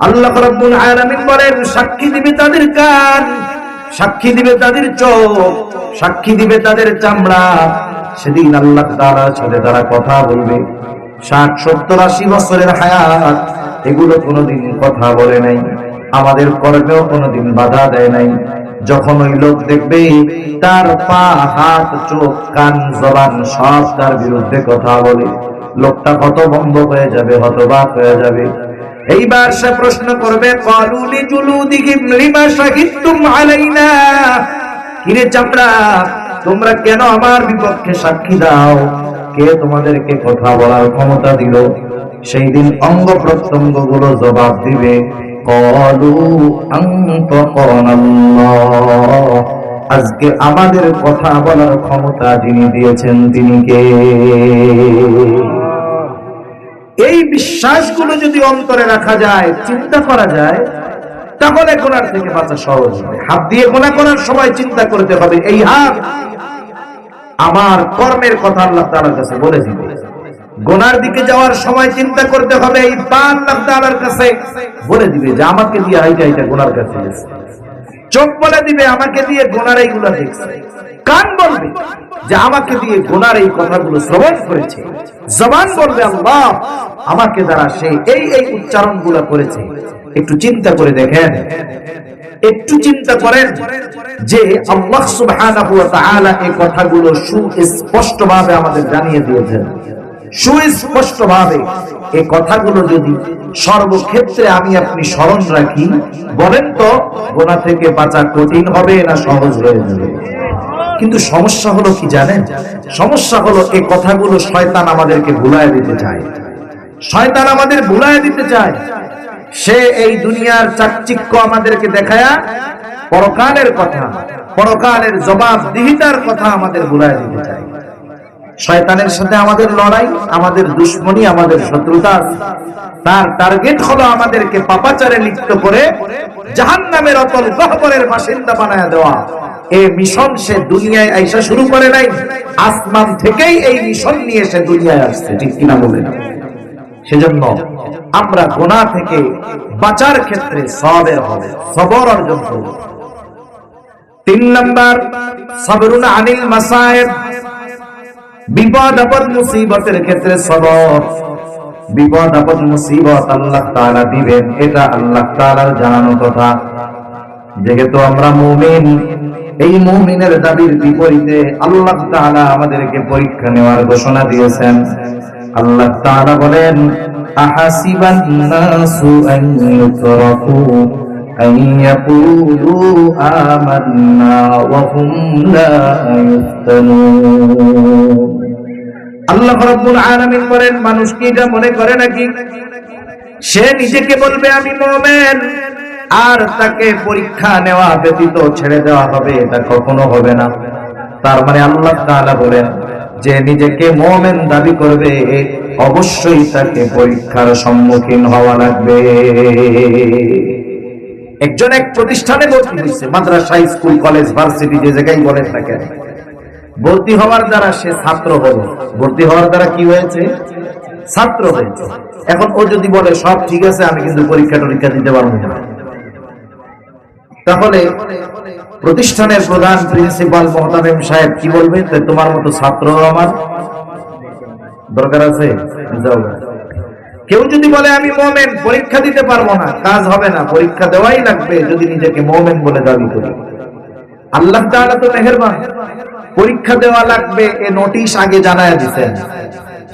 আল্লাহ রাব্বুল আলামিন বলেন, সাক্ষী দিবে তাদের কান, সাক্ষী দিবে তাদের চোখ, সাক্ষী দিবে তাদের চামড়া। সেদিন আল্লাহ তাআলার সাথে তারা কথা বলবে। ষাট, সত্তর, আশি বছরের হায়াত, এগুলো কোনোদিন কথা বলে নাই। আমাদের কর্মেও কোনোদিন বাধা দেয় নাই। যখন ওই লোক দেখবে, তার পা, হাত, চোখ, কান, জবান সব তার বিরুদ্ধে কথা বলে। লোকটা হত বন্ধ হয়ে যাবে, হতবাক হয়ে যাবে। এইবার সে প্রশ্ন করবে কিরে চামড়া তোমরা কেন আমার বিপক্ষে সাক্ষী দাও? কে তোমাদেরকে কথা বলার ক্ষমতা দিল? সেই দিন অঙ্গ প্রত্যঙ্গগুলো জবাব দিবে, কলু আজকে আমাদের কথা বলার ক্ষমতা যিনি দিয়েছেন, তিনি কে? এই বিশ্বাসগুলো যদি অন্তরে রাখা যায়, চিন্তা করা যায়, তাহলে গোনার থেকে বাঁচা সহজ হবে। হাত দিয়ে গোনা করার সময় চিন্তা করতে হবে, এই হাত আমার কর্মের কথা আল্লাহ তাআলার কাছে বলে দিবে। গোনার দিকে যাওয়ার সময় চিন্তা করতে হবে, এই পা তাআলার কাছে বলে দিবে যে, আমাকে দিয়ে হাইটা হাইটা গোনার কাছে চোখ বলে দিবে, আমাকে দিয়ে গোনার এইগুলো দেখছে। কান বলবে। যে আমাকে দিয়ে গোনার এই কথাগুলো শ্রবণ করেছে। জবান বলবে, আল্লাহ, আমাকে দ্বারা সে এই এই উচ্চারণগুলো করেছে। একটু চিন্তা করে দেখেন। একটু চিন্তা করেন যে আল্লাহ সুবহানাহু ওয়া তাআলা এই কথাগুলো সুস্পষ্টভাবে আমাদের জানিয়ে দিয়েছেন। সুস্পষ্টভাবে এই কথাগুলো যদি সর্বক্ষেত্রে আমি আপনি স্মরণ রাখি, বলেন তো, গোনা থেকে বাঁচা কঠিন হবে না সহজ হয়ে যাবে। কিন্তু সমস্যা হলো কি জানেন? সমস্যা হলো এই কথাগুলো শয়তান আমাদেরকে ভুলায় দিতে চায়। শয়তান আমাদের ভুলায় দিতে চায়। সে এই দুনিয়ার চাকচিক্য আমাদেরকে দেখায়া পরকালের কথা, পরকালের জবাব দিহিতার কথা আমাদের ভুলায় দিতে চায়। শয়তানের সাথে আমাদের লড়াই, আমাদের দুশ্মনী, আমাদের শত্রুতা, তার টার্গেট হলো আমাদেরকে পাপাচারে লিপ্ত করে জাহান নামের অতল গহবরের বাসিন্দা বানায় দেওয়া। এই মিশন সে দুনিয়ায় আইসা শুরু করে নাই। আসমান থেকেই এই মিশন নিয়ে সে দুনিয়ায় আসছে, ঠিক কিনা বলে সেজন্য আমরা গোনা থেকে বাঁচার ক্ষেত্রে সবের হবে, সবর অর্জন করব। তিন নম্বর, সবরুন আনিল মাসায়েব। বিপদ, আপদ, মুসিবতের ক্ষেত্রে সবর। বিপদ, আপদ, মুসিবত আল্লাহ দিবেন, এটা আল্লাহ জানানো কথা। যেহেতু আমরা মুমিন। এই মুমিনের দাবির বিপরীতে আল্লাহ তাআলা আমাদেরকে পরীক্ষা নেওয়ার ঘোষণা দিয়েছেন। আল্লাহ আলামিন বলেন, মানুষ কি এটা মনে করে নাকি? সে নিজেকে বলবে, আমি মুমিন। আর তাকে পরীক্ষা নেওয়া ব্যতীত ছেড়ে দেওয়া হবে, এটা কখনো হবে না। তার মানে আল্লাহ তাআলা বলেন যে, নিজেকে মুমিন দাবি করবে, অবশ্যই তাকে পরীক্ষার সম্মুখীন হওয়া লাগবে। একজন এক প্রতিষ্ঠানে ভর্তি হয়েছে, মাদ্রাসা, স্কুল, কলেজ, ভার্সিটি, যে জায়গায় বলেন না কেন। ভর্তি হওয়ার দ্বারা সে ছাত্র হলো। ভর্তি হওয়ার দ্বারা কি হয়েছে? ছাত্র হয়েছে। এখন ও যদি বলে, সব ঠিক আছে, আমি কিন্তু পরীক্ষা টরীক্ষা দিতে পারব না। তাহলে প্রতিষ্ঠানের প্রধান প্রিন্সিপাল মহতামিম সাহেব কি বলবে তোমার মতো ছাত্র আমার দরকার আছে? কেউ যদি বলে, আমি মোমেন, পরীক্ষা দিতে পারব না, কাজ হবে না, পরীক্ষা দেওয়াই লাগবে যদি নিজেকে মোমেন বলে দাবি করি। আল্লাহ তাআলা তো মেহেরবান। পরীক্ষা দেওয়া লাগবে, এ নোটিশ আগে জানায় দিতেন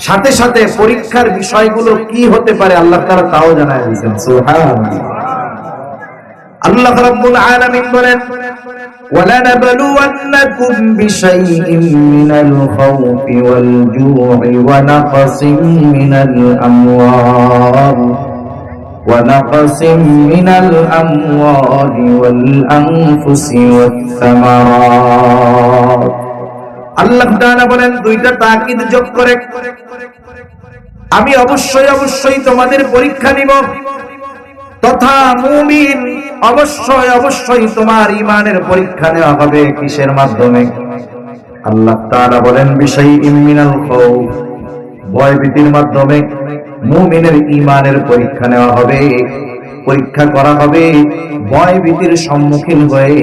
সাথে সাথে পরীক্ষার বিষয়গুলো কি হতে পারে আল্লাহ তাআলা তাও জানায় দিতেন সুবহানাল্লাহ। আল্লাহ রাব্বুল আলামিন বলেন ولنبلونكم بشيء من الخوف والجوع ونقص من الأموال ونقص من الأموال والأنفس والثمرات আল্লাহ তাআলা বলেন দুইটা তাকিদ যোগ করে আমি অবশ্যই অবশ্যই তোমাদের পরীক্ষা নিব তথা মুমিন অবশ্যই অবশ্যই তোমার ইমানের পরীক্ষা নেওয়া হবে কিসের মাধ্যমে? আল্লাহ তাআলা বলেন বিষয় ইমিনাল খাউফ। ভয় ভীতির মাধ্যমে মুমিনের ইমানের পরীক্ষা নেওয়া হবে। পরীক্ষা করা হবে ভয় ভীতির সম্মুখীন হয়ে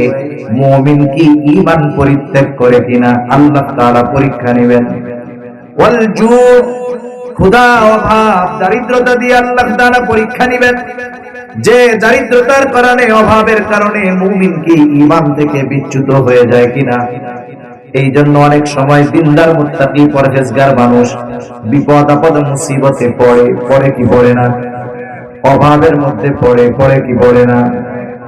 মুমিন কি ইমান পরিত্যাগ করে কিনা, আল্লাহ তাআলা পরীক্ষা নেবেন। ক্ষুধা, অভাব, দারিদ্রতা দিয়ে আল্লাহ তাআলা পরীক্ষা নেবেন। যে দারিদ্রতার কারণে, অভাবের কারণে মুমিন কি ঈমান থেকে বিচ্যুত হয়ে যায় কিনা? এই জন্য অনেক সময় দিনদার মুত্তাকি, পরহেজগার মানুষ বিপদ, আপদ, মুসিবতে পড়ে পড়ে কি পড়ে না? অভাবের মধ্যে পড়ে পড়ে কি পড়ে না?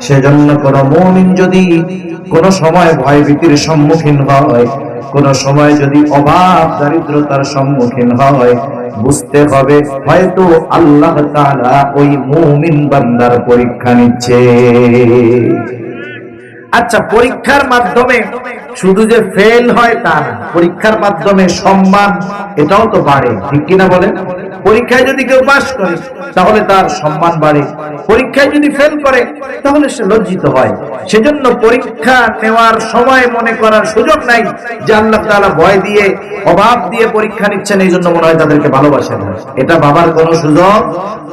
সেজন্য কোন মুমিন যদি কোন সময় ভয় ভীতির সম্মুখীন হয় কোন সময় যদি অভাব দারিদ্রতার সম্মুখীন হয়, বুঝতে হবে হয়তো আল্লাহ তাআলা ওই মুমিন বান্দার পরীক্ষা নিচ্ছে। আচ্ছা পরীক্ষার মাধ্যমে শুধু যে ফেল হয় তা পরীক্ষার মাধ্যমে সম্মান, এটাও তো বাড়ে, ঠিক কিনা বলেন? পরীক্ষায় যদি কেউ পাশ করে, তাহলে তার সম্মান বাড়ে। পরীক্ষায় যদি ফেল করে, তাহলে সে লজ্জিত হয়। সেজন্য পরীক্ষা নেওয়ার সময় মনে করার সুযোগ নাই যে আল্লাহ তাআলা ভয় দিয়ে, অভাব দিয়ে পরীক্ষা নিচ্ছেন এই জন্য মনে হয় তাদেরকে ভালোবাসেন। এটা বাবার কোনো সুযোগ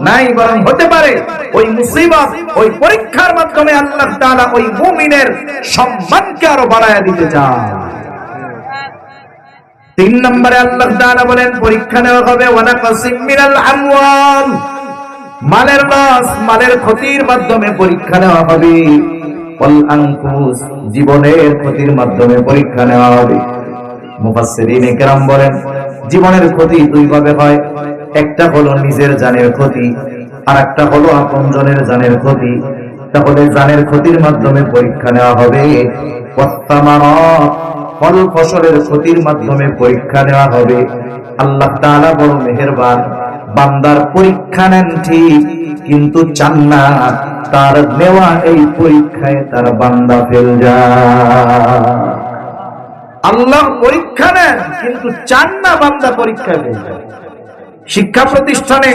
নাই, বরং হতে পারে ওই মুসিবত, ওই পরীক্ষার মাধ্যমে আল্লাহ তাআলা ওই মুমিনের সম্মানকে আরও বাড়ায় দিতে চান। তিন নম্বরে আল্লাহ তাআলা বলেন, পরীক্ষা নেওয়া হবে ওয়ানা কাসিম মিনাল আমওয়াল। মালের লস মালের ক্ষতির মাধ্যমে পরীক্ষা নেওয়া হবে। ওয়াল আনফুস, জীবনের ক্ষতির মাধ্যমে পরীক্ষা নেওয়া হবে। মুফাসসিরিন কেরাম বলেন, জীবনের ক্ষতি দুই ভাবে হয়। একটা হলো নিজের জানের ক্ষতি আর একটা হলো আপনজনের জানের ক্ষতি। তাহলে জানের ক্ষতির মাধ্যমে পরীক্ষা নেওয়া হবে। ফল ফসলের ক্ষতির মাধ্যমে পরীক্ষা নেওয়া হবে। আল্লাহ তাআলা বড় মেহেরবান, বান্দার পরীক্ষা নেন ঠিক, কিন্তু চান না তার নেওয়া এই পরীক্ষায় তার বান্দা ফেল যায়। আল্লাহ পরীক্ষা নেন, কিন্তু চান না বান্দা পরীক্ষা ফেল যায়। শিক্ষা প্রতিষ্ঠানে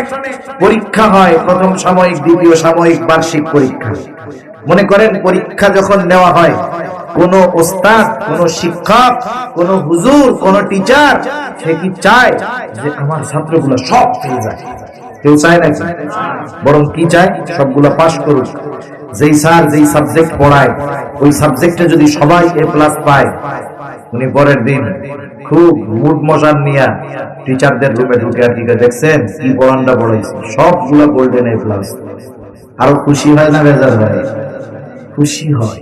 পরীক্ষা হয়, প্রথম সাময়িক, দ্বিতীয় সাময়িক, বার্ষিক পরীক্ষা। মনে করেন পরীক্ষা যখন নেওয়া হয় কোন ওস্তাদ কোন শিক্ষক কোন হুজুর কোন টিচার সে কি চায় যে আমার ছাত্রগুলো সব পেয়ে যায়? কেউ চায় নাকি? বরং কি চায়? সবগুলো পাশ করুক। যেই স্যার যেই সাবজেক্ট পড়ায় ওই সাবজেক্টে যদি সবাই এ প্লাস পায় উনি পরের দিন খুব মুড মশান নিয়ে টিচারদের রুমে ঢুকে আর কি করে, দেখছেন কি পড়ানটা পড়াইছে। সবগুলো গোল্ডেন এ প্লাস আরও খুশি হয় না বেজার হয়? খুশি হয়।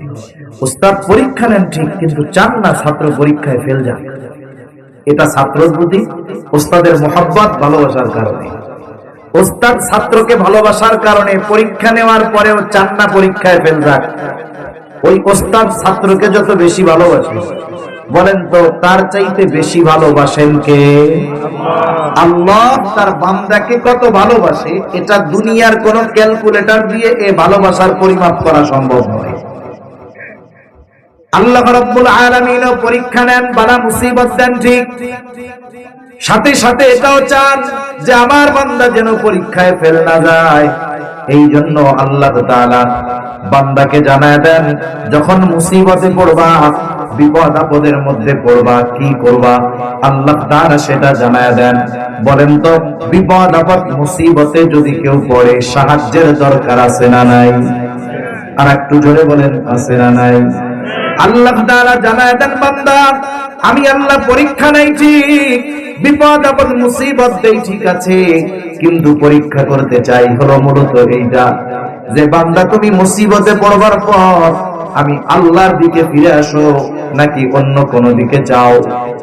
ওস্তাদ পরীক্ষা নেন ঠিক, কিন্তু চান না ছাত্র পরীক্ষায় ফেল যাক এটা ছাত্রের প্রতি ওস্তাদের মোহাব্বত, ভালোবাসার কারণে। ওস্তাদ ছাত্রকে ভালোবাসার কারণে পরীক্ষা নেওয়ার পরেও চান না পরীক্ষায় ফেল যাক। ওই ওস্তাদ ছাত্রকে যত বেশি ভালোবাসে, বলেন তো, তার চাইতে বেশি ভালোবাসেন কে? আল্লাহ তার বান্দাকে কত ভালোবাসে, এটা দুনিয়ার কোন ক্যালকুলেটর দিয়ে এ ভালোবাসার পরিমাপ করা সম্ভব নয়। আল্লাহ রব্বুল আলামিনও পরীক্ষা নেন, বালা মুসিবত দেন, ঠিক। সাথে সাথে এটাও চান যে আমার বান্দা যেন পরীক্ষায় ফেল না যায়। এই জন্য আল্লাহ বান্দাকে জানায় দেন, যখন মুসিবতে পড়বা বিপদ আপদের মধ্যে পড়বা, কি করবা? আল্লাহ তাআলা সেটা জানায় দেন। বলেন তো বিপদ আপদ মুসিবতে যদি কেউ পড়ে, সাহায্যের দরকার আছে না নাই? আর একটু জোরে বলেন, আছে না নাই? আল্লাহ তাআলা জানায় দেন বান্দা, আমি আল্লাহ পরীক্ষা নাই, ঠিক। বিপদ আপদ, মুসিবত দেই ঠিক আছে। কিন্তু পরীক্ষা করতে চাই হলো মূলত এইটা যে বান্দা তুমি মুসিবতে পড়বার পর আমি আল্লাহর দিকে ফিরে আসো, নাকি অন্য কোন দিকে যাও।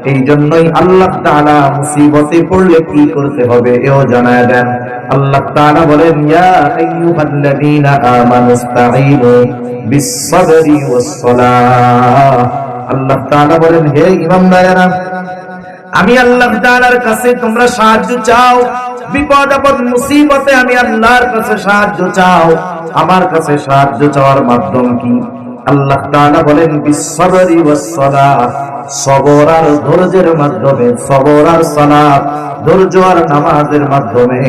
এই জন্যই আল্লাহ তাআলা মুসিবতে পড়লে কি করতে হবে, এও জানায় দেন। আল্লাহ তাআলা বলেন, ইয়া আইয়ুহাল্লাযীনা আমানুস্তাঈনু আল্লাহ বলেন, হে আমি আল্লাহ কাছে তোমরা সাহায্য চাও। বিপদ, আপদ, মুসিবতে আমি আল্লাহর কাছে সাহায্য চাও। আমার কাছে সাহায্য চাওয়ার মাধ্যম কি? আল্লাহ তাআলা বলেন, বিসসাবরি ওয়াস-সালাহ সবর আর ধৈর্যের মাধ্যমে, সবর আর সালাত, ধৈর্য আর নামাজের মাধ্যমে।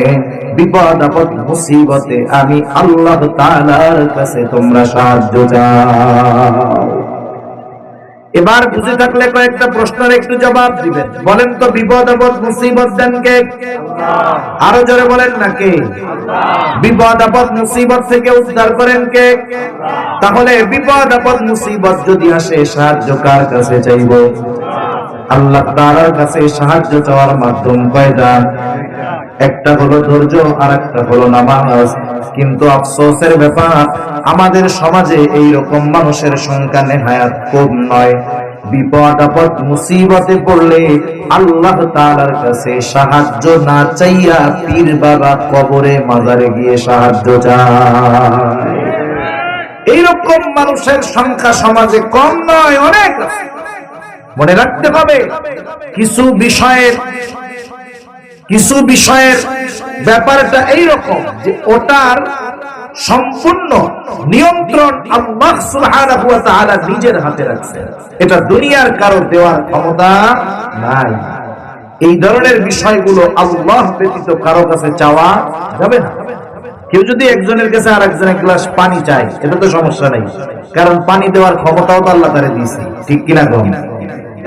বিপদ, আপদ, মুসিবতে আমি আল্লাহ তাআলার কাছে তোমরা সাহায্য চাও এবার বুঝে থাকলে কয়েকটা প্রশ্নের একটু জবাব দিবেন। বলেন তো, বিপদ, আপদ, মুসিবত দেন কে? আরও জোরে বলেন না কে? বিপদ, আপদ, মুসিবত থেকে উদ্ধার করেন কে? তাহলে বিপদ, আপদ, মুসিবত যদি আসে, সাহায্য কার কাছে চাইব? আল্লাহ তাআলার কাছে সাহায্য চাওয়ার মাধ্যম কয়টা? একটা হলো ধৈর্য আর একটা হলো নামাজ। কিন্তু আফসোসের ব্যাপার, আমাদের সমাজে এই রকম মানুষের সংখ্যা নেহায়াত কম নয়। বিপদ, আপদ, মুসিবতে পড়লে আল্লাহ তাআলার কাছে সাহায্য না চাইয়া পীর বাবা কবরে মাজারে গিয়ে সাহায্য চায়। এইরকম মানুষের সংখ্যা সমাজে কম নয়, অনেক। মনে রাখতে হবে, কিছু বিষয়ের কিছু বিষয়ের ব্যাপারটা এইরকম যে ওটার সম্পূর্ণ নিয়ন্ত্রণ আল্লাহ সুবহানাহু ওয়া তাআলা নিজের হাতে রাখছে। এটা দুনিয়ার কারও দেওয়ার ক্ষমতা নাই। এই ধরনের বিষয়গুলো আল্লাহ ব্যতীত কারও কাছে চাওয়া যাবে না। কেউ যদি একজনের কাছে আর একজনের গ্লাস পানি চায়, এটা তো সমস্যা নাই। কারণ পানি দেওয়ার ক্ষমতাও তো আল্লাহ তারে দিয়েছে। ঠিক কিনা কম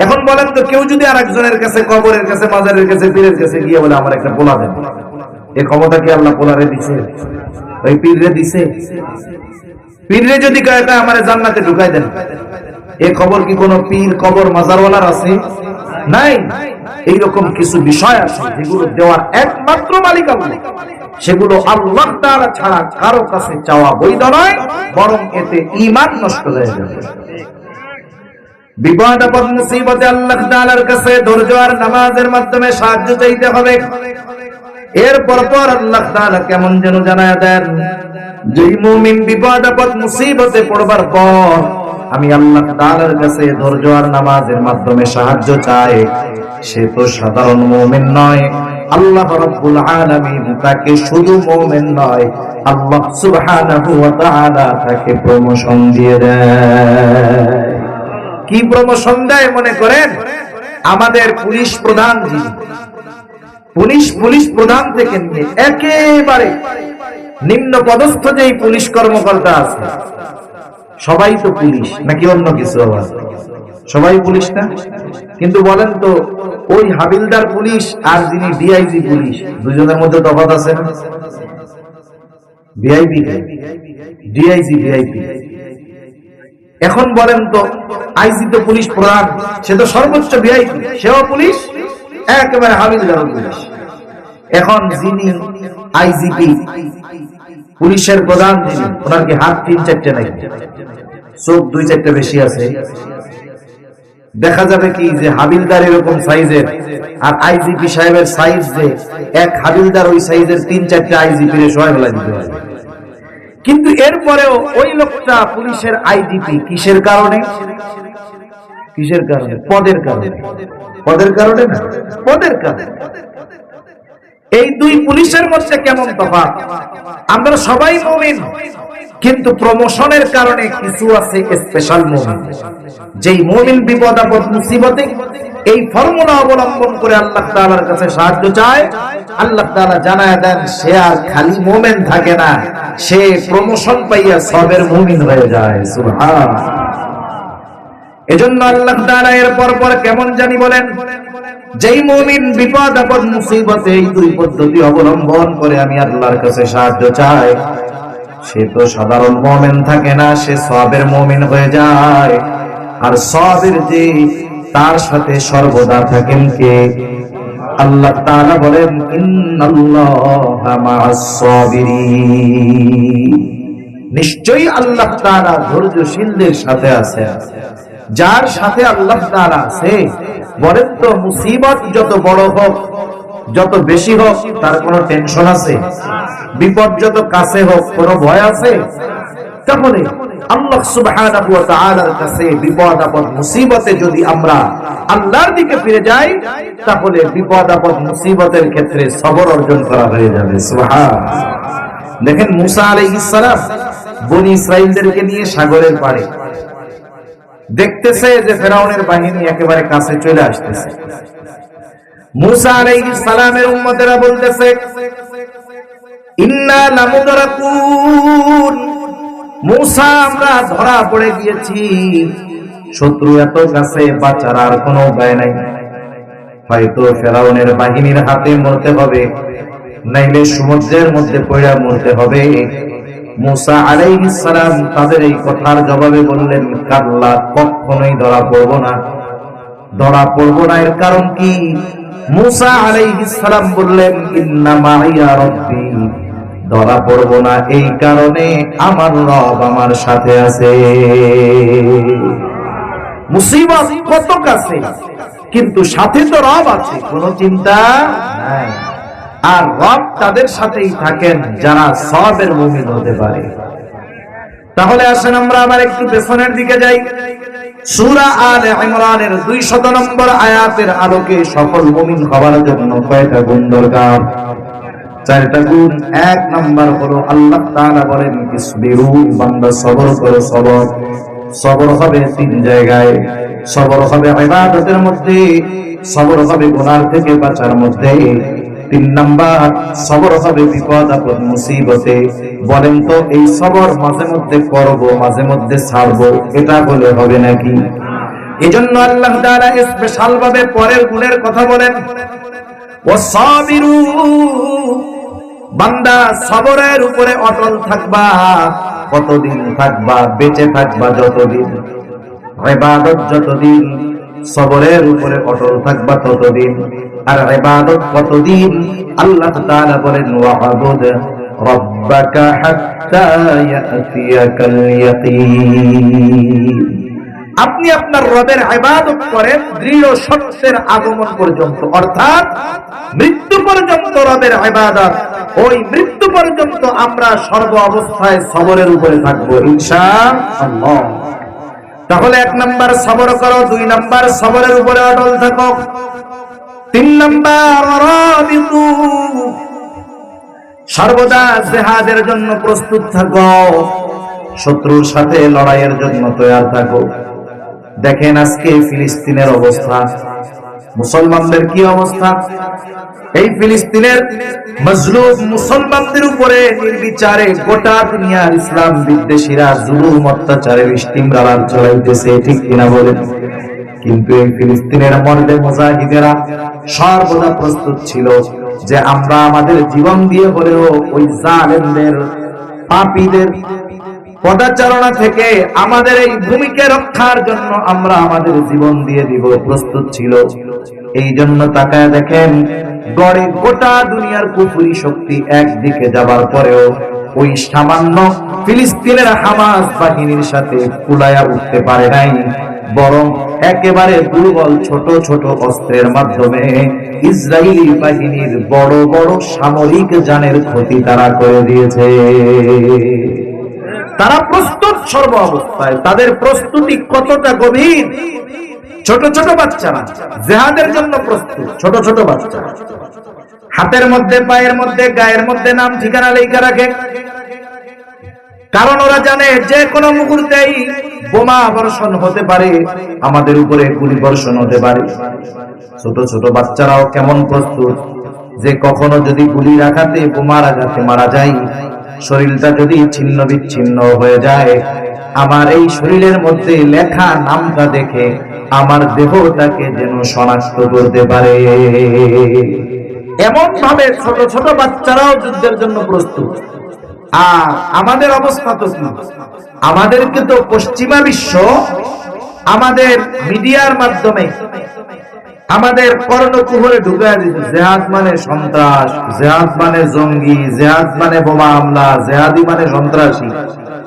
এখন বলেন তো, কেউ যদি আর একজনের কাছে, কবরের কাছে, মাজারের কাছে পীরের কাছে গিয়ে বলে, আমার একটা পোলা দেন। এই ক্ষমতা কি আল্লাহ পোলারে দিছে? ওই পীররে দিছে? পীররে যদি কয়, আমার জান্নাতে ঢুকাই দেন। এ খবর কি কোনো পীর, কবর, মাজারওয়ালার আছে? নাই। এইরকম কিছু বিষয় আছে যেগুলো দেওয়ার একমাত্র মালিক আল্লাহ। সেগুলো আল্লাহ তাআলা ছাড়া কারও কাছে চাওয়া বৈধ নয়, বরং এতে ঈমান নষ্ট হয়ে যাবে। বিপদ আপদ মুসিবতে আল্লাহ কাছে ধৈর্য আর নামাজের মাধ্যমে সাহায্য চাইতে হবে। আল্লাহ কেমন যেন দেন, যেই মুমিন বিপদ আপদ মুসিবতে পড়বার পর আমি আল্লাহ কাছে ধৈর্য আর নামাজের মাধ্যমে সাহায্য চাই। সে তো সাধারণ মুমিন নয়। আল্লাহ আলামিন তাকে শুধু মুমিন নয়, আল্লাহ সুবহানাহু ওয়া তাআলা তাকে প্রমোশন দিয়ে দেয় কি প্রমোশন দেয় মনে করেন? আমাদের পুলিশ প্রধান যিনি। পুলিশ পুলিশ প্রধান থেকে নিয়ে একেবারে নিম্ন পদস্থ যেই পুলিশ কর্মকর্তা আছে, সবাই তো পুলিশ, নাকি অন্য কিছু আবার? সবাই পুলিশ না? কিন্তু বলেন তো, ওই হাবিলদার পুলিশ আর যিনি ডিআইজি পুলিশ, দুজনের মধ্যে তফাৎ আছে ডিআইজি ভিআইপি এখন বলেন তো আইজি তো পুলিশ প্রধান, সে তো সর্বোচ্চ ভিআইপি সেও পুলিশ? একেবারে হাবিলদার পুলিশ। এখন যিনি আইজিপি পুলিশের প্রধান যিনি ওনার কি হাত তিন চারটে নাকি? চোখ দুই চারটে বেশি আছে। দেখা যাবে কি যে হাবিলদার এরকম সাইজের, আর আইজিপি সাহেবের সাইজ যে এক হাবিলদার ওই সাইজের তিন চারটে আইজিপি রে বেলা দিতে পারবে কিন্তু এরপরেও ওই লোকটা পুলিশের আইডিপি কিসের কারণে? কিসের কারণে? পদের কারণে। পদের কারণে না? পদের কারণে। এই দুই পুলিশের মধ্যে কেমন তফাৎ? আমরা সবাই মুমিন। কিন্তু প্রমোশনের কারণে কিছু আছে স্পেশাল মুমিন যেই মুমিন বিপদ আপদ মুসিবতে এই ফর্মুলা অবলম্বন করে আল্লাহ তাআলার কাছে সাহায্য চায়। আল্লাহ তাআলা জানায় দেন, সে আর খালি মুমিন থাকে না। সে প্রমোশন পাইয়া সবের মুমিন হয়ে যায়। সুবহান এজন্য আল্লাহ তাআলা এর পর পর কেমন জানি বলেন, যেই মুমিন বিপদ আপদ মুসিবতে এই দুই পদ্ধতি অবলম্বন করে আমি আল্লাহর কাছে সাহায্য চাই। সে তো সাধারণ মুমিন থাকে না, সে সবের মুমিন হয়ে যায়। আর সবের যে তার সাথে সর্বদা থাকেন কে? আল্লাহ তাআলা বলেন নিশ্চয়ই আল্লাহ তাআলা ধৈর্যশীলদের সাথে আছে। যার সাথে আল্লাহ তাআলা আছে, বলেন তো, মুসিবত যত বড় হোক যত বেশি হোক, তার কোনো টেনশন আছে। বিপদ যত কাছে হোক, কোনো ভয় আছে? ক্ষেত্রে সবর অর্জন করা হয়ে যাবে। দেখেন মুসা বনি নিয়ে সাগরের পাড়ে দেখতেছে যে ফেরাউনের বাহিনী একেবারে কাছে চলে আসতেছে। বলতেছে, ইন্না মুসা, আমরা ধরা পড়ে গিয়েছি। শত্রু এত কাছে আর কোনো উপায় নাই। হয়তো ফেরাউনের বাহিনীর হাতে মরতে হবে, নাইলে সমুদ্রের মধ্যে পড়া মরতে হবে। মুসা আলাইহিস সালাম তাদের এই কথার জবাবে বললেন, কাল্লা কখনোই ধরা পড়ব না। ধরা পড়ব না এর কারণ কি? মুসা বললেন, ইন্না মাইয়া রব্বি। ধরা পড়ব না, এই কারণে আমার রব আমার সাথে আছে। মুসিবত কত কাছে কিন্তু সাথে তো রব আছে, কোনো চিন্তা আর রব তাদের সাথেই থাকেন যারা সবের মুমিন হতে পারে। তাহলে আসেন আমরা আবার একটু পেছনের দিকে যাই। সূরা আলে ইমরানের 200 নম্বর আয়াতের আলোকে সফল মুমিন হওয়ার জন্য কয়টা গুণ দরকার? চারটা গুণ। এক নাম্বার হলো আল্লাহ তাআলা বলেন ইসবিরু বান্দা সবর করো সবর। সবর হবে তিন জায়গায়। সবর হবে ইবাদতের মধ্যে, সবর হবে গুনার থেকে বাঁচার মধ্যে। তিন নাম্বার, সবর হবে বিপদ, আপদ মুসিবতে। বলেন তো, এই সবর মাঝে মধ্যে করব, মাঝে মধ্যে ছাড়বো, এটা বলে হবে নাকি? এজন্য আল্লাহ তাআলা স্পেশাল ভাবে পরের গুণের কথা বলেন। ওয়াসাবিরু, বান্দা সবরের উপরে অটল থাকবা, কতদিন থাকবা, বেঁচে থাকবা যতদিন ইবাদত যতদিন সবরের উপরে অটল থাকবা ততদিন। আর ইবাদত কতদিন? আল্লাহ তাআলা বলেন, ওয়াবুদ রাব্বাকা হাত্তা ইয়াতিয়াকাল ইয়াকিন। আপনি আপনার রবের ইবাদত করেন, দৃঢ় সত্যের আগমন পর্যন্ত। অর্থাৎ মৃত্যু পর্যন্ত রবের ইবাদত। ওই মৃত্যু পর্যন্ত আমরা সর্ব অবস্থায় সবরের উপরে থাকব, ইনশাআল্লাহ। তাহলে এক নাম্বার সবর করো, দুই নাম্বার সবরের উপরে অটল থাকো। তিন নাম্বার সর্বদা জেহাদের জন্য প্রস্তুত থাকো। শত্রুর সাথে লড়াইয়ের জন্য তৈরি থাকো। দেখেন আজকে ফিলিস্তিনের অবস্থা। মুসলমানদের কি অবস্থা? এই ফিলিস্তিনের মজলুম মুসলমানদের উপরে নির্বিচারে গোটা দুনিয়ার ইসলাম বিদ্বেষীরা জুলুম অত্যাচারের স্টিমরালার চলাইতেছে, ঠিক কিনা বলেন? কিন্তু এই ফিলিস্তিনের মর্দে মুজাহিদেরা সর্বদা প্রস্তুত ছিল যে আমরা আমাদের জীবন দিয়ে হলেও ওই জালেমদের, পাপীদের পদাচারণা থেকে আমাদের এই ভূমিকে রক্ষার জন্য আমরা আমাদের জীবন দিয়ে দিব, প্রস্তুত ছিল। এই জন্য তাকায় দেখেন, গড়ে গোটা দুনিয়ার কুফুরি শক্তি একদিকে যাবার পরেও ওই সামান্য ফিলিস্তিনের হামাস বাহিনীর সাথে কুলায়া উঠতে পারে নাই, বরং একেবারে দুর্বল ছোট ছোট অস্ত্রের মাধ্যমে ইসরায়েলি বাহিনীর বড় বড় সামরিক যানের ক্ষতি তারা করে দিয়েছে। তারা প্রস্তুত সর্ব অবস্থায় তাদের প্রস্তুতি কতটা গভীর? ছোট ছোট বাচ্চারা জেহাদের জন্য প্রস্তুত, ছোট ছোট বাচ্চা। হাতের মধ্যে, পায়ের মধ্যে, গায়ের মধ্যে নাম, ঠিকানা লেখা রাখে। কারণ ওরা জানে, যে কোনো মুহূর্তেই বোমা বর্ষণ হতে পারে, আমাদের উপরে গুলি বর্ষণ হতে পারে। ছোট ছোট বাচ্চারাও কেমন প্রস্তুত? যে কখনো যদি গুলি রাখাতে বোমার আঘাতে মারা যায়, শরীরটা যদি ছিন্ন বিচ্ছিন্ন হয়ে যায় আমার এই শরীরের মধ্যে লেখা নামটা দেখে আমার দেহটাকে যেন শনাক্ত করতে পারে। এমন ভাবে ছোট ছোট বাচ্চারাও যুদ্ধের জন্য প্রস্তুত। আর আমাদের অবস্থা তো আমাদেরকে তো পশ্চিমা বিশ্ব, আমাদের মিডিয়ার মাধ্যমে, আমাদের কর্ণকুহরে ঢুকায় দিচ্ছে জেহাদ মানে সন্ত্রাস, জেহাদ মানে জঙ্গি, জেহাদ মানে বোমা হামলা, জেহাদি মানে সন্ত্রাসী।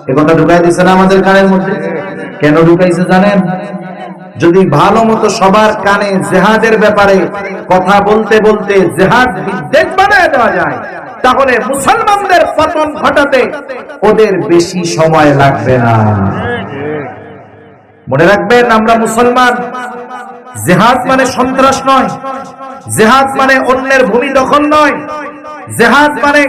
এ ঢুকাই দিচ্ছে না আমাদের কানের মধ্যে? কেন ঢুকাইছে জানেন? যদি ভালো মতো সবার কানে জেহাদের ব্যাপারে কথা বলতে বলতে জেহাদ বিদ্বেষ বানায় দেওয়া যায়, তাহলে মুসলমানদের পতন ঘটাতে ওদের বেশি সময় লাগবে না। মনে রাখবেন, আমরা মুসলমান, জেহাদ মানে সন্ত্রাস নয়, জেহাদ মানে অন্যের ভূমি দখল নয়, জেহাদ মানে